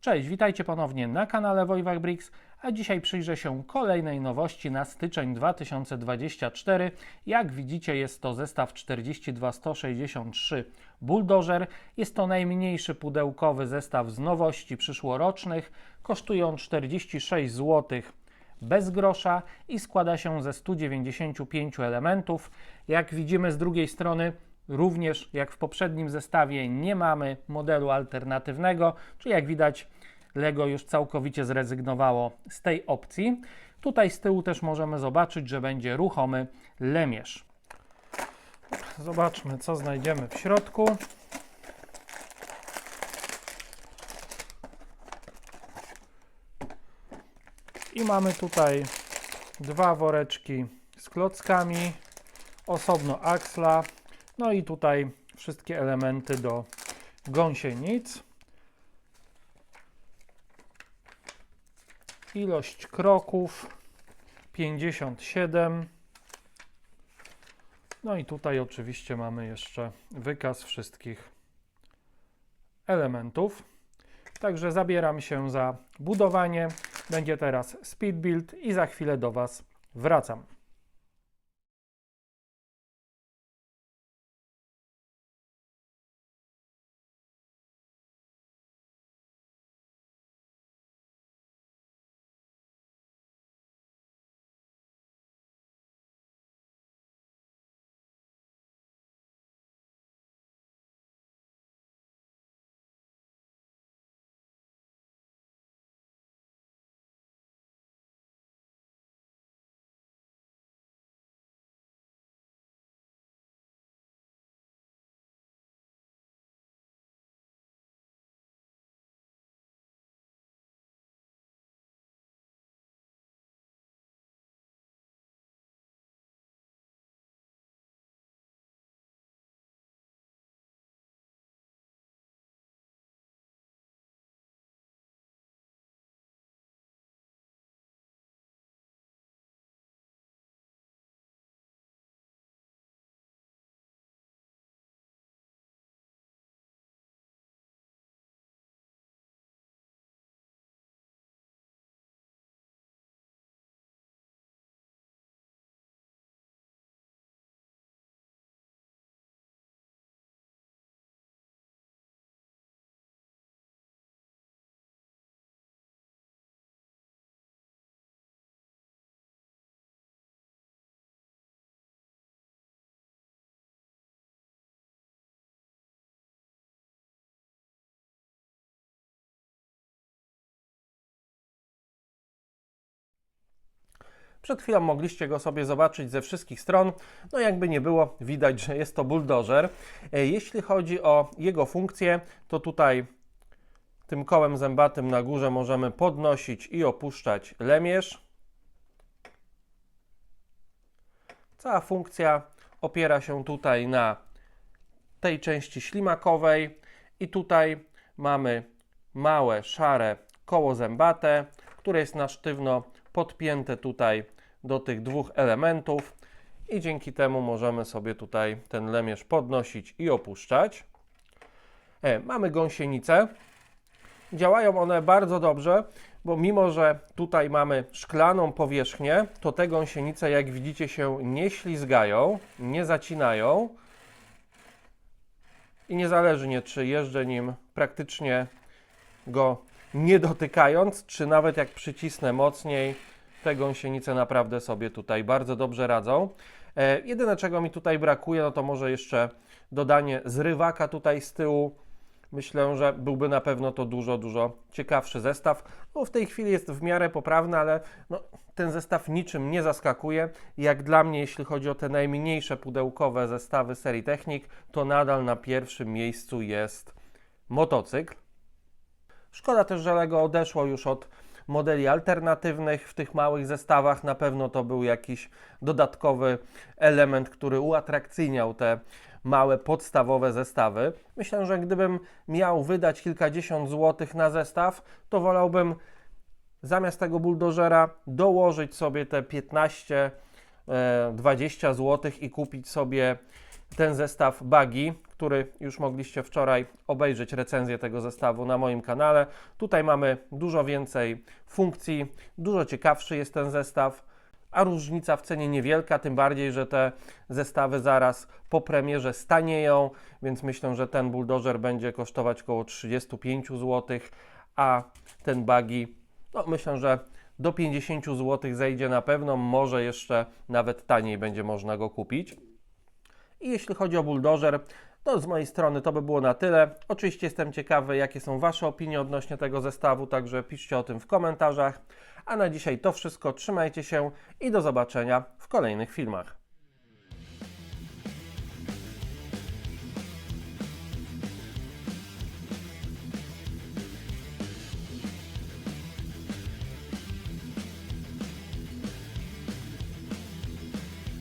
Cześć, witajcie ponownie na kanale Wojwach Bricks, a dzisiaj przyjrzę się kolejnej nowości na styczeń 2024. Jak widzicie jest to zestaw 42163 Bulldozer. Jest to najmniejszy pudełkowy zestaw z nowości przyszłorocznych. Kosztują 46 zł bez grosza i składa się ze 195 elementów. Jak widzimy z drugiej strony Również jak w poprzednim zestawie nie mamy modelu alternatywnego, czyli jak widać Lego już całkowicie zrezygnowało z tej opcji. Tutaj z tyłu też możemy zobaczyć, że będzie ruchomy lemierz. Zobaczmy, co znajdziemy w środku. I mamy tutaj dwa woreczki z klockami, osobno aksla, no i tutaj wszystkie elementy do gąsienic. Ilość kroków 57. No i tutaj oczywiście mamy jeszcze wykaz wszystkich elementów. Także zabieram się za budowanie. Będzie teraz speed build i za chwilę do Was wracam. Przed chwilą mogliście go sobie zobaczyć ze wszystkich stron. No jakby nie było, widać, że jest to buldożer. E, Jeśli chodzi o jego funkcję, to tutaj tym kołem zębatym na górze możemy podnosić i opuszczać lemierz. Cała funkcja opiera się tutaj na tej części ślimakowej i tutaj mamy małe, szare koło zębate, które jest na sztywno podpięte tutaj do tych dwóch elementów i dzięki temu możemy sobie tutaj ten lemierz podnosić i opuszczać. E, mamy gąsienice. Działają one bardzo dobrze, bo mimo, że tutaj mamy szklaną powierzchnię, to te gąsienice, jak widzicie, się nie ślizgają, nie zacinają. I niezależnie, czy jeżdżę nim praktycznie go nie dotykając, czy nawet jak przycisnę mocniej, te gąsienice naprawdę sobie tutaj bardzo dobrze radzą. E, jedyne czego mi tutaj brakuje, no to może jeszcze dodanie zrywaka tutaj z tyłu. Myślę, że byłby na pewno to dużo, dużo ciekawszy zestaw. No, w tej chwili jest w miarę poprawny, ale no, ten zestaw niczym nie zaskakuje. Jak dla mnie, jeśli chodzi o te najmniejsze pudełkowe zestawy serii Technik, to nadal na pierwszym miejscu jest motocykl. Szkoda też, że Lego odeszło już od modeli alternatywnych w tych małych zestawach. Na pewno to był jakiś dodatkowy element, który uatrakcyjniał te małe, podstawowe zestawy. Myślę, że gdybym miał wydać kilkadziesiąt złotych na zestaw, to wolałbym zamiast tego buldożera dołożyć sobie te 15 20 zł i kupić sobie ten zestaw Bagi, który już mogliście wczoraj obejrzeć recenzję tego zestawu na moim kanale. Tutaj mamy dużo więcej funkcji, dużo ciekawszy jest ten zestaw, a różnica w cenie niewielka, tym bardziej, że te zestawy zaraz po premierze stanieją, więc myślę, że ten buldożer będzie kosztować około 35 zł, a ten Bagi, no myślę, że do 50 zł zejdzie na pewno, może jeszcze nawet taniej będzie można go kupić. I jeśli chodzi o buldożer, to z mojej strony to by było na tyle. Oczywiście jestem ciekawy, jakie są Wasze opinie odnośnie tego zestawu, także piszcie o tym w komentarzach. A na dzisiaj to wszystko. Trzymajcie się i do zobaczenia w kolejnych filmach.